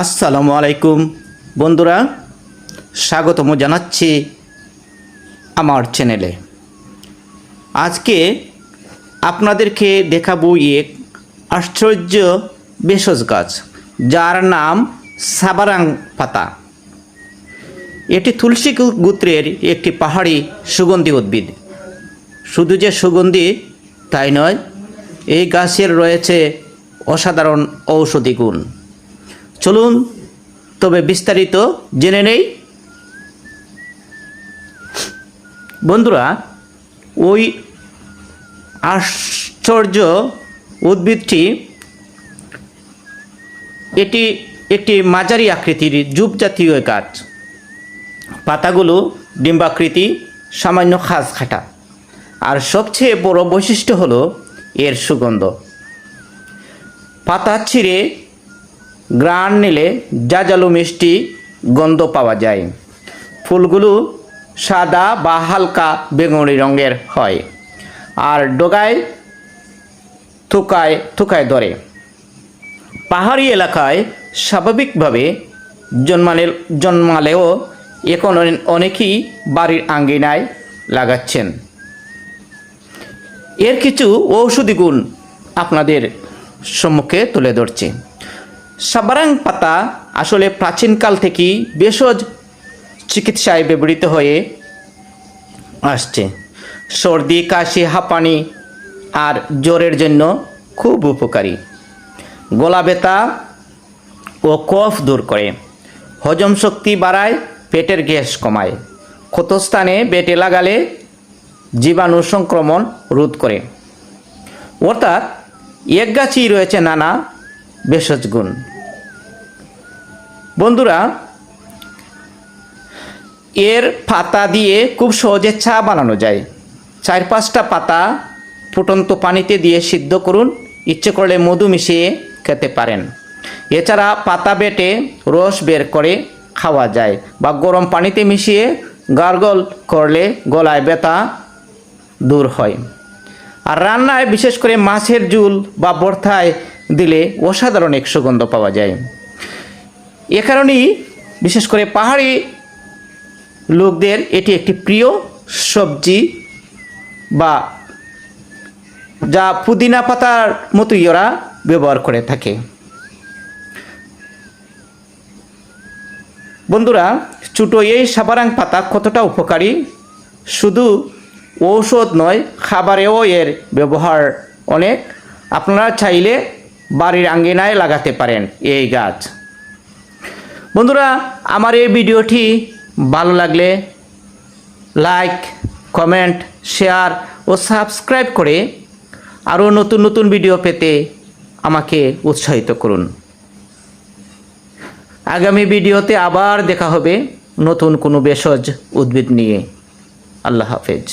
আসসালামু আলাইকুম। বন্ধুরা, স্বাগতম জানাচ্ছি আমার চ্যানেলে। আজকে আপনাদেরকে দেখাবো এক আশ্চর্য ভেষজ গাছ, যার নাম সাবারাং পাতা। এটি তুলসী গোত্রের একটি পাহাড়ি সুগন্ধি উদ্ভিদ। শুধু যে সুগন্ধি, তাই নয়, এই গাছের রয়েছে অসাধারণ ঔষধি গুণ। চলুন, তবে বিস্তারিত জেনে নেই। বন্ধুরা, ওই আশ্চর্য উদ্ভিদটি এটি একটি মাঝারি আকৃতির জুপ জাতীয় গাছ। পাতাগুলো ডিম্বাকৃতি, সামান্য খাস খাটা আর সবচেয়ে বড় বৈশিষ্ট্য হলো এর সুগন্ধ। পাতা ছিঁড়ে গ্রান নিলে জাজালো মিষ্টি গন্ধ পাওয়া যায়। ফুলগুলো সাদা বা হালকা বেগুনি রঙের হয় আর ডোগায় থুকায় থুকায় ধরে। পাহাড়ি এলাকায় স্বাভাবিকভাবে জন্মালে, জন্মালেও এখন অনে- অনেকেই বাড়ির আঙ্গিনায় লাগাচ্ছেন। এর কিছু ঔষধি গুণ আপনাদের সম্মুখে তুলে ধরছে। সাবারাং পাতা আসলে প্রাচীনকাল থেকেই ভেষজ চিকিৎসায় ব্যবহৃত হয়ে আসছে। সর্দি, কাশি, হাঁপানি আর জ্বরের জন্য খুব উপকারী। গলা ব্যথা ও কফ দূর করে। হজম শক্তি বাড়ায়, পেটের গ্যাস কমায়। ক্ষতস্থানে বেটে লাগালে জীবাণু সংক্রমণ রোধ করে। অর্থাৎ এক গাছই রয়েছে নানা ভেষজ গুণ। বন্ধুরা, এর পাতা দিয়ে খুব সহজে চা বানানো যায়। চার পাঁচটা পাতা ফুটন্ত পানিতে দিয়ে সিদ্ধ করুন, ইচ্ছে করলে মধু মিশিয়ে খেতে পারেন। এছাড়া পাতা বেটে রস বের করে খাওয়া যায় বা গরম পানিতে মিশিয়ে গার্গল করলে গলায় ব্যথা দূর হয়। আর রান্নায় বিশেষ করে মাছের ঝুল বা ভর্তায় দিলে অসাধারণ এক সুগন্ধ পাওয়া যায়। এ কারণেই, বিশেষ করে পাহাড়ি লোকদের এটি একটি প্রিয় সবজি বা যা পুদিনা পাতার মতোই ওরা ব্যবহার করে থাকে। বন্ধুরা, ছোটো এই সাবারাং পাতা কতটা উপকারী? শুধু ঔষধ নয়, খাবারেও এর ব্যবহার অনেক। আপনারা চাইলে বাড়ির আঙ্গিনায় লাগাতে পারেন এই গাছ। বন্ধুরা, আমার এই ভিডিওটি ভালো লাগলে লাইক, কমেন্ট, শেয়ার ও সাবস্ক্রাইব করে আরও নতুন নতুন ভিডিও পেতে আমাকে উৎসাহিত করুন। আগামী ভিডিওতে আবার দেখা হবে নতুন কোনো ভেষজ উদ্ভিদ নিয়ে। আল্লাহ হাফেজ।